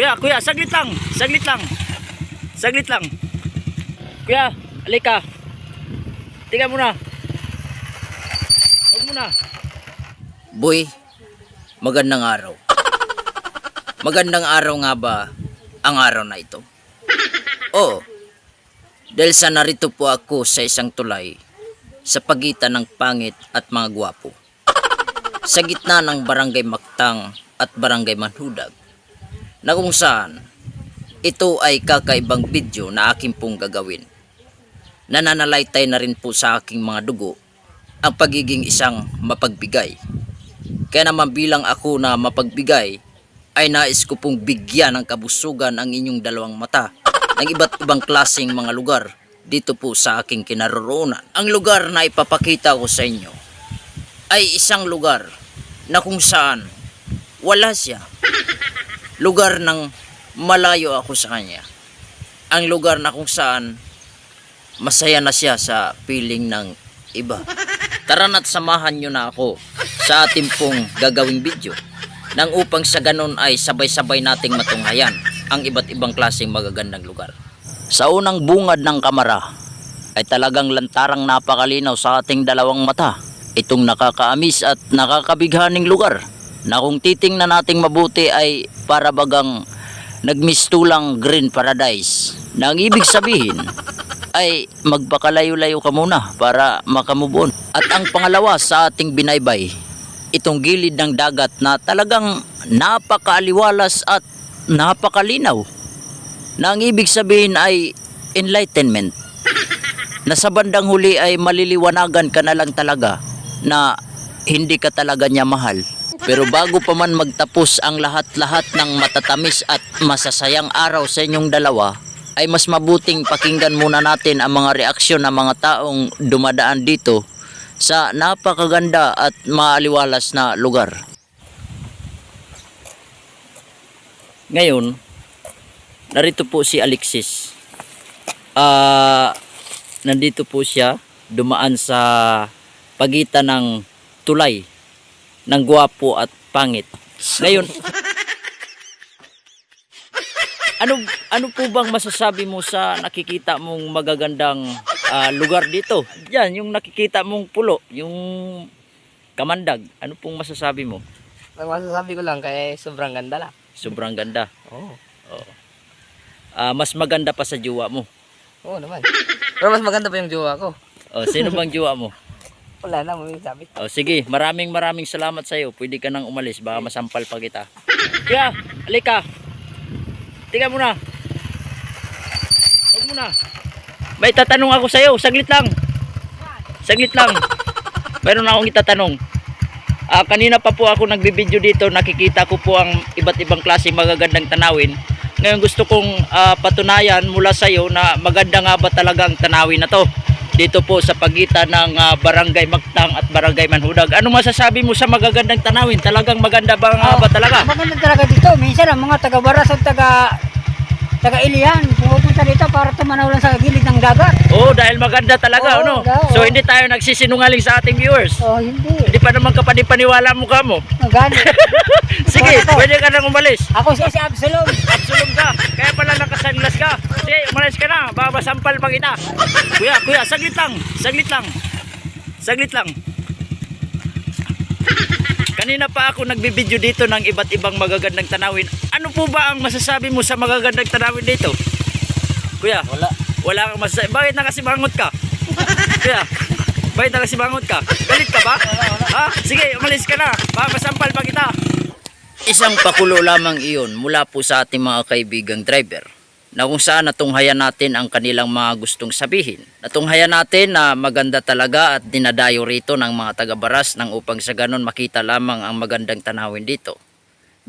Kuya, kuya, saglit lang. Saglit lang. Saglit lang. Kuya, alika. Tingnan mo na. Huwag mo na. Boy, magandang araw. Magandang araw nga ba ang araw na ito? Oo. Dahil sa narito po ako sa isang tulay sa pagitan ng pangit at mga gwapo. Sa gitna ng barangay Maktang at barangay Manhudag na kung saan ito ay kakaibang video na aking pong gagawin. Nananalaytay na rin po sa aking mga dugo ang pagiging isang mapagbigay. Kaya naman bilang ako na mapagbigay, ay nais ko pong bigyan ng kabusugan ang inyong dalawang mata ng iba't ibang klaseng mga lugar dito po sa aking kinaroroonan. Ang lugar na ipapakita ko sa inyo ay isang lugar na kung saan wala siya. Lugar ng malayo ako sa kanya. Ang lugar na kung saan masaya na siya sa piling ng iba. Tara na't samahan nyo na ako sa ating pong gagawing video nang upang sa ganon ay sabay-sabay nating matunghayan ang iba't ibang klaseng magagandang lugar. Sa unang bungad ng kamara ay talagang lantarang napakalinaw sa ating dalawang mata itong nakakaamis at nakakabighaning lugar na kung titingnan nating mabuti ay para bagang nagmistulang green paradise na ang ibig sabihin ay magpakalayo-layo ka muna para makamubon. At ang pangalawa sa ating binaybay, itong gilid ng dagat na talagang napakaaliwalas at napakalinaw. Na ang ibig sabihin ay enlightenment. Na sa bandang huli ay maliliwanagan ka na lang talaga na hindi ka talaga niya mahal. Pero bago pa man magtapos ang lahat-lahat ng matatamis at masasayang araw sa inyong dalawa, ay mas mabuting pakinggan muna natin ang mga reaksyon ng mga taong dumadaan dito sa napakaganda at maaliwalas na lugar. Ngayon, narito po si Alexis. Ah, nandito po siya dumaan sa pagitan ng tulay ng gwapo at pangit. Ngayon, ano ano po bang masasabi mo sa nakikita mong magagandang ah, lugar dito? Yan, yung nakikita mong pulo, yung kamandag. Ano pong masasabi mo? Ang masasabi ko lang kaya sobrang ganda lang. Sobrang ganda. Oo. Ah, mas maganda pa sa jowa mo. Oo naman. Pero mas maganda pa yung jowa ko. Oh, sino bang jowa mo? Wala na, may sabi. Oh, sige, maraming maraming salamat sa iyo. Pwede ka nang umalis, baka masampal pa kita. Kaya, alika. Tingnan mo na. Huwag mo na. May tatanong ako sa iyo, saglit lang. Saglit lang. Meron akong itatanong. Ah, kanina pa po ako nagbibideo dito, nakikita ko po ang iba't ibang klase magagandang tanawin. Ngayon gusto kong ah, patunayan mula sa iyo na maganda nga ba talaga ang tanawin na to dito po sa pagitan ng ah, Barangay Magtang at Barangay Manhudag. Ano masasabi mo sa magagandang tanawin? Talagang maganda ba nga ba talaga? Maganda talaga dito. Minsan ang mga taga Baras at taga taga Ilian pumupunta dito para tumanaw lang sa gilid ng dagat. Oo, dahil maganda talaga, Oo, ano? oo. So hindi tayo nagsisinungaling sa ating viewers. Oh, hindi. Hindi pa naman kapanipaniwala ang mukha mo. Magani. Sige, Ako. pwede ka nang umalis. Ako si si Absalom. Absolum ka. Kaya pala nakasanlas ka. Sige, umalis ka na. Babasampal pa kita. Kuya, kuya, saglit lang. Saglit lang. Saglit lang. Kanina pa ako nagbibideo dito ng iba't ibang magagandang tanawin. Po ba ang masasabi mo sa magagandang tanawin dito? Kuya, Wala. wala kang masasabi. Bakit nakasibangot ka? Kuya, bakit nakasibangot ka? Galit ka ba? Ha? Sige, umalis ka na. Babasampal pa kita. Isang pakulo lamang iyon mula po sa ating mga kaibigang driver na kung saan natunghayan natin ang kanilang mga gustong sabihin. Natunghayan natin na maganda talaga at dinadayo rito ng mga taga-baras nang upang sa ganon makita lamang ang magandang tanawin dito.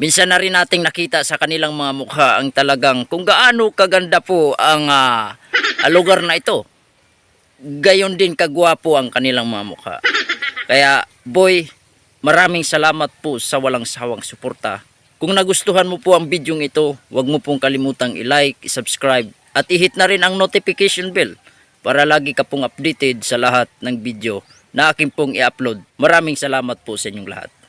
Minsan na rin nating nakita sa kanilang mga mukha ang talagang kung gaano kaganda po ang ah, lugar na ito. Gayon din kagwapo ang kanilang mga mukha. Kaya boy, maraming salamat po sa walang sawang suporta. Kung nagustuhan mo po ang bidyong ito, huwag mo pong kalimutang i-like, i-subscribe at i-hit na rin ang notification bell para lagi ka pong updated sa lahat ng video na aking pong i-upload. Maraming salamat po sa inyong lahat.